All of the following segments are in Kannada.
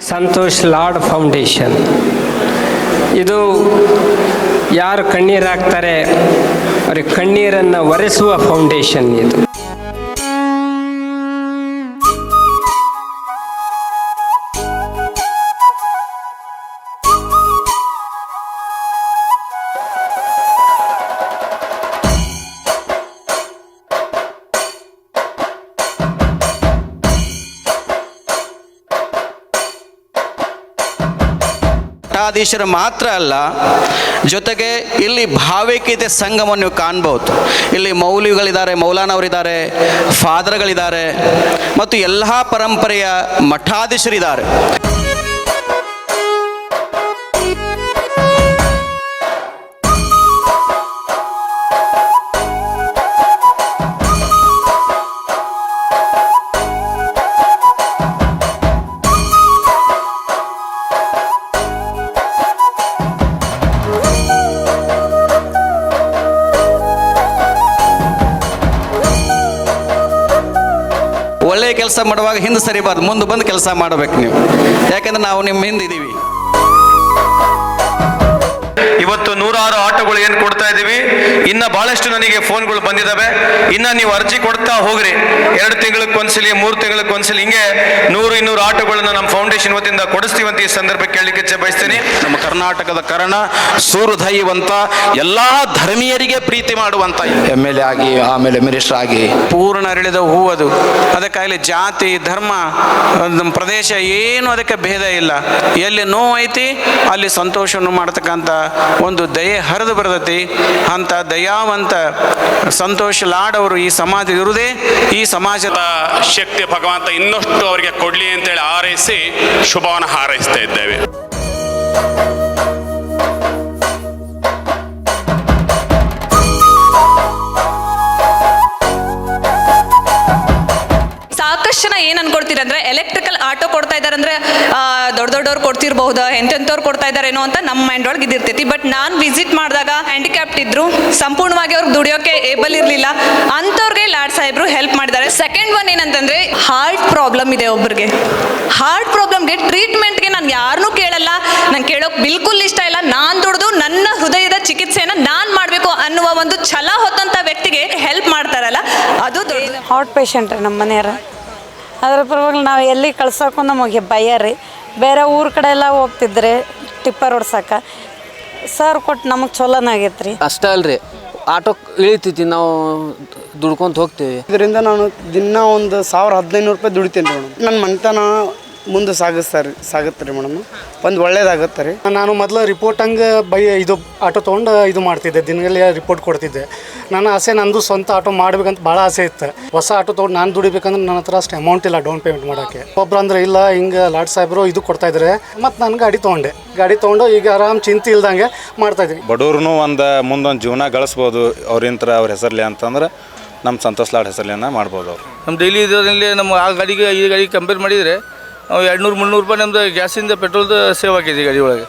Santosh lord foundation. ಇದು ಯಾರು ಕಣ್ಣೀರು ಹಾಕ್ತಾರೆ ಅವ್ರಿಗೆ ಕಣ್ಣೀರನ್ನು ಒರೆಸುವ ಫೌಂಡೇಶನ್ ಇದು. ಮಠಾಧೀಶರು ಮಾತ್ರ ಅಲ್ಲ, ಜೊತೆಗೆ ಇಲ್ಲಿ ಭಾವೈಕ್ಯತೆ ಸಂಘವನ್ನು ನೀವು ಕಾಣ್ಬೋದು. ಇಲ್ಲಿ ಮೌಲ್ಯಗಳಿದ್ದಾರೆ, ಮೌಲಾನವರಿದ್ದಾರೆ, ಫಾದರ್ಗಳಿದ್ದಾರೆ, ಮತ್ತು ಎಲ್ಲ ಪರಂಪರೆಯ ಮಠಾಧೀಶರಿದ್ದಾರೆ. ಒಳ್ಳೆಯ ಕೆಲಸ ಮಾಡುವಾಗ ಹಿಂದೆ ಸರಿಬಾರ್ದು, ಮುಂದೆ ಬಂದು ಕೆಲಸ ಮಾಡಬೇಕು ನೀವು. ಯಾಕಂದ್ರೆ ನಾವು ನಿಮ್ಮ ಹಿಂದೆ ಇದ್ದೀವಿ ಇವತ್ತು ನೂರಾರು ಆಟೋಗಳು ಏನು ಕೊಡ್ತಾ ಇದ್ದೀವಿ ಇನ್ನ ಬಹಳಷ್ಟು ನನಗೆ ಫೋನ್ಗಳು ಬಂದಿದ್ದಾವೆ ಇನ್ನ ನೀವು ಅರ್ಜಿ ಕೊಡ್ತಾ ಹೋಗ್ರಿ. ಎರಡು ತಿಂಗಳಕ್ಕೆ ಒಂದ್ಸಲಿ ಮೂರು ತಿಂಗಳಕ್ಕೆ ಒಂದ್ಸಲಿ ಹಿಂಗೆ ನೂರು ಇನ್ನೂರು ಆಟೋಗಳನ್ನ ನಮ್ಮ ಫೌಂಡೇಶನ್ ವತಿಯಿಂದ ಕೊಡಿಸ್ತೀವಿ ಅಂತ ಈ ಸಂದರ್ಭಕ್ಕೆ ಕೇಳಲಿಕ್ಕೆ ಇಚ್ಛೆ ಬಯಸ್ತೀನಿ ನಮ್ಮ ಕರ್ನಾಟಕದ ಕರ್ಣ ಸೂರ್ಯದೈವಂತ ಎಲ್ಲಾ ಧರ್ಮೀಯರಿಗೆ ಪ್ರೀತಿ ಮಾಡುವಂತ ಎಂ ಎಲ್ ಎ ಆಗಿ ಆಮೇಲೆ ಮಿನಿಸ್ಟರ್ ಆಗಿ. ಪೂರ್ಣ ಅರಳಿದ ಹೂ ಅದು. ಅದಕ್ಕಾಗಲಿ ಜಾತಿ ಧರ್ಮ ನಮ್ಮ ಪ್ರದೇಶ ಏನು ಅದಕ್ಕೆ ಭೇದ ಇಲ್ಲ. ಎಲ್ಲಿ ನೋವು ಐತಿ ಅಲ್ಲಿ ಸಂತೋಷವನ್ನು ಮಾಡ್ತಕ್ಕಂಥ ಒಂದು ದಯೆ ಹರಿದು ಬರ್ತೈತಿ. ಅಂತ ದಯಾವಂತ ಸಂತೋಷ್ ಲಾಡ್ ಅವರು ಈ ಸಮಾಜ ಇರುವುದೇ, ಈ ಸಮಾಜದ ಶಕ್ತಿ ಭಗವಂತ ಇನ್ನಷ್ಟು ಅವರಿಗೆ ಕೊಡ್ಲಿ ಅಂತೇಳಿ ಹಾರೈಸಿ ಶುಭವನ್ನು ಹಾರೈಸ್ತಾ ಇದ್ದೇವೆ. ಸಾಕಷ್ಟು ಜನ ಏನ್ ಅನ್ಕೊಡ್ತೀರ ಅಂದ್ರೆ ಎಲೆಕ್ಟ್ರಿಕಲ್ ಆಟೋ ಕೊಡ್ತಾ ಇದಾರೆ ಅಂದ್ರೆ ದೊಡ್ಡ ದೊಡ್ಡವ್ರು ಕೊಡ್ತಿರ್ಬಹುದಾ? ಎಂತೆಂಥವ್ರು ಕೊಡ್ತಾ ಇದಾರೇನೋ ಅಂತ ನಮ್ಮ ಮೈಂಡ್ ಒಳಗೆ ಇದಿರ್ತೈತಿ. ಬಟ್ ನಾನು ವಿಸಿಟ್ ಮಾಡಿದಾಗ ಹ್ಯಾಂಡಿಕ್ಯಾಪ್ಟ್ ಇದ್ರು. ಸಂಪೂರ್ಣವಾಗಿ ಅವ್ರಿಗೆ ದುಡಿಯೋಕೆ ಏಬಲ್ ಇರಲಿಲ್ಲ. ಅಂಥವ್ರಿಗೆ ಲಾಡ್ ಸಾಹೇಬ್ರು ಹೆಲ್ಪ್ ಮಾಡಿದ್ದಾರೆ. ಸೆಕೆಂಡ್ ಒನ್ ಏನಂತಂದ್ರೆ ಹಾರ್ಟ್ ಪ್ರಾಬ್ಲಮ್ ಇದೆ ಒಬ್ಬರಿಗೆ ಹಾರ್ಟ್ ಪ್ರಾಬ್ಲಮ್ಗೆ ಟ್ರೀಟ್ಮೆಂಟ್ಗೆ ನಾನು ಯಾರನ್ನೂ ಕೇಳಲ್ಲ. ನಂಗೆ ಕೇಳೋಕೆ ಬಿಲ್ಕುಲ್ ಇಷ್ಟ ಇಲ್ಲ. ನಾನು ದುಡ್ದು ನನ್ನ ಹೃದಯದ ಚಿಕಿತ್ಸೆನ ನಾನು ಮಾಡಬೇಕು ಅನ್ನುವ ಒಂದು ಛಲ ಹೊತ್ತಂಥ ವ್ಯಕ್ತಿಗೆ ಹೆಲ್ಪ್ ಮಾಡ್ತಾರಲ್ಲ, ಅದು ಹಾರ್ಟ್ ಪೇಷಂಟ್ ನಮ್ಮ ಮನೆಯವ್ರ. ಅದ್ರ ಪರವಾಗಿ ನಾವು ಎಲ್ಲಿ ಕಳ್ಸೋಕ್ಕೂ ನಮಗೆ ಭಯ ರೀ. ಬೇರೆ ಊರ ಕಡೆ ಎಲ್ಲ ಹೋಗ್ತಿದ್ರೆ ಟಿಪ್ಪರ್ ಹೊಡ್ಸಕ ಸರ್ ಕೊಟ್ಟು ನಮಗೆ ಚಲೋನಾಗೈತೆ ರೀ ಅಷ್ಟೇ ಅಲ್ರಿ. ಆಟೋ ಇಳಿತೈತಿ ನಾವು ದುಡ್ಕೊಂತ ಹೋಗ್ತೀವಿ ಇದರಿಂದ ನಾನು ದಿನ ಒಂದು ಸಾವಿರ ಹದಿನೈದು ನೂರು ರೂಪಾಯಿ ದುಡಿತೀನಿ ರೀ ಮೇಡಮ್. ನನ್ನ ಮನೆತನ ಮುಂದೆ ಸಾಗಿಸ್ತಾರೆ ಸಾಗುತ್ತೆ ರೀ ಮೇಡಮ್. ಒಂದು ಒಳ್ಳೇದಾಗುತ್ತೆ ರೀ. ನಾನು ಮೊದಲು ರಿಪೋರ್ಟ್ ಹಂಗೆ ಬೈ ಇದು ಆಟೋ ತೊಗೊಂಡು ಇದು ಮಾಡ್ತಿದ್ದೆ. ದಿನಗಲ್ಲಿ ರಿಪೋರ್ಟ್ ಕೊಡ್ತಿದ್ದೆ. ನನ್ನ ಆಸೆ ನಂದು ಸ್ವಂತ ಆಟೋ ಮಾಡ್ಬೇಕಂತ ಭಾಳ ಆಸೆ ಇತ್ತು. ಹೊಸ ಆಟೋ ತೊಗೊಂಡು ನಾನು ದುಡಿಬೇಕಂದ್ರೆ ನನ್ನ ಹತ್ರ ಅಷ್ಟು ಅಮೌಂಟ್ ಇಲ್ಲ ಡೌನ್ ಪೇಮೆಂಟ್ ಮಾಡೋಕ್ಕೆ. ಒಬ್ರು ಅಂದ್ರೆ ಇಲ್ಲ ಹಿಂಗೆ ಲಾಡ್ ಸಾಹೇಬರು ಇದು ಕೊಡ್ತಾ ಇದ್ರೆ. ಮತ್ತು ನಾನು ಗಾಡಿ ತೊಗೊಂಡೆ. ಗಾಡಿ ತೊಗೊಂಡು ಈಗ ಆರಾಮ್ ಚಿಂತೆ ಇಲ್ದಂಗೆ ಮಾಡ್ತಾ ಇದ್ದೀನಿ ಬಡವ್ರು ಒಂದು ಮುಂದೊಂದು ಜೀವನ ಗಳಿಸ್ಬೋದು ಅವ್ರಿಂತರ ಅವ್ರ ಹೆಸರ್ಲಿ ಅಂತಂದ್ರೆ ನಮ್ಮ ಸಂತೋಷ್ ಲಾಡ್ ಹೆಸರ್ಲಿನ ಮಾಡ್ಬೋದು ಅವ್ರು. ನಮ್ಮ ಡೈಲಿ ಇದರಲ್ಲಿ ನಮ್ಮ ಆ ಗಾಡಿಗೆ ಈ ಗಾಡಿಗೆ ಕಂಪೇರ್ ಮಾಡಿದರೆ ನಾವು ಎರಡು ನೂರು ಮುನ್ನೂರು ರೂಪಾಯಿ ನಮ್ಮದು ಗ್ಯಾಸಿಂದ ಪೆಟ್ರೋಲ್ದು ಸೇವ್ ಆಗಿದೆ ಗಾಡಿ ಒಳಗೆ.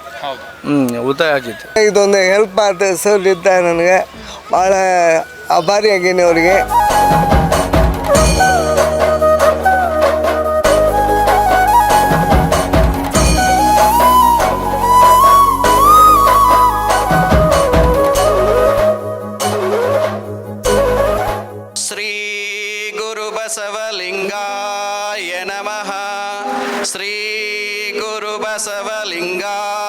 ಹ್ಞೂ ಉಳಿತಾಯ ಆಗಿತ್ತು ಇದೊಂದು ಹೆಲ್ಪ್ ಆದ ಸರ್ ಇದ್ದ ನನಗೆ ಭಾಳ ಆಭಾರಿ ಆಗೀನಿ ಅವರಿಗೆ ಶ್ರೀ ಗುರು ಬಸವಲಿಂಗಾಯ ನಮಃ ಶ್ರೀ ಗುರು ಬಸವಲಿಂಗಾಯ ನಮಃ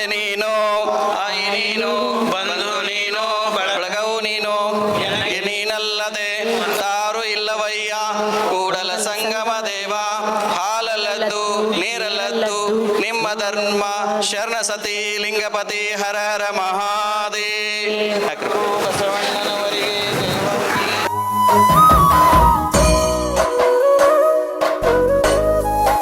ತಂದೆ ನೀನು, ಆಯಿ ನೀನು, ಬಂಧು ನೀನು, ಬಳಗವು ನೀನು ನೀನಲ್ಲದೆ ತಾರು ಇಲ್ಲವಯ್ಯ, ಕೂಡಲ ಸಂಗಮ ದೇವ, ಹಾಲಲ್ಲದ್ದು, ನೀರಲ್ಲದ್ದು, ನಿಮ್ಮ ಧರ್ಮ, ಶರಣ ಸತಿ ಲಿಂಗಪತಿ ಹರ ಹರ ಮಹಾದೇ